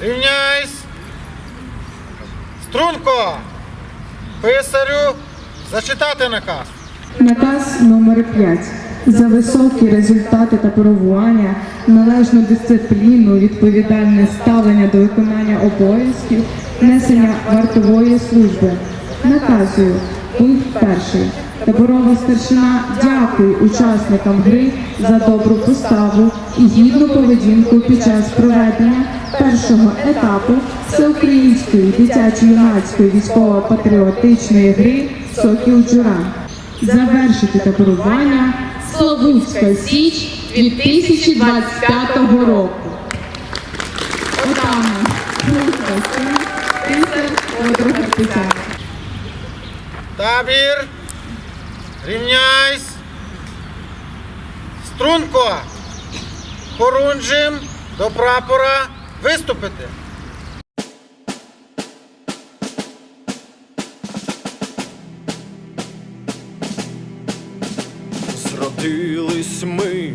Рівняйсь. Струнко. Писарю. Зачитати наказ. Наказ номер 5 за високі результати та перебування, належну дисципліну, відповідальне ставлення до виконання обов'язків, несення вартової служби. Наказую. Пункт перший. Таборова старшина дякує учасникам гри за добру поставу і гідну поведінку під час проведення першого етапу всеукраїнської дитячо-юнацької військово-патріотичної гри Сокіл Джуран завершити таборування Славутська Січ 2025 року. Отаме. Друга син, Писар, подруга Тетяна. Табір. Рівняйсь. Струнко. Хорунжим. До прапора. Виступити. Зродились ми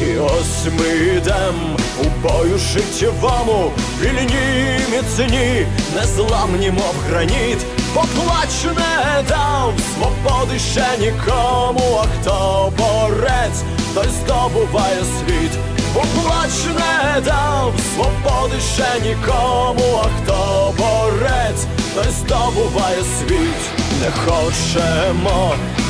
І ось ми йдем у бою життєвому, вільні міцні, незламні, мов граніт, поплач не дав свободи ще нікому, а хто борець, той здобуває світ, поплач не дав свободи ще нікому, а хто борець, той здобуває світ, не хочемо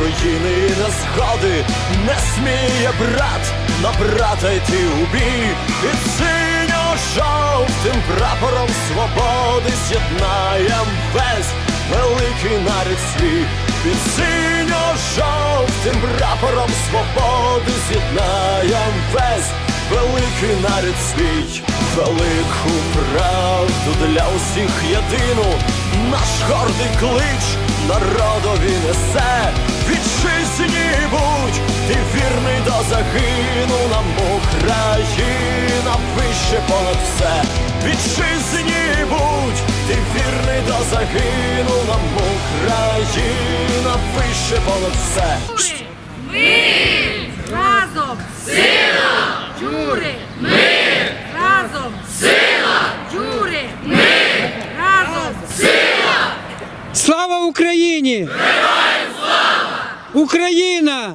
руїни і незгоди не сміє брат на брата йти у бій. І синьо-жовтим прапором свободи з'єднаєм весь великий нарід свій. Під синьо-жовтим прапором свободи з'єднаєм весь великий нарід свій, велику правду для усіх єдину, наш гордий клич народові несе, вірний до загину, нам Україна вище понад все, вітчизні будь, ти вірний до загину, нам Україна вище понад все. Ми разом сила Джури ми разом сила Джури ми разом Слава Україні! Героям слава! Україна!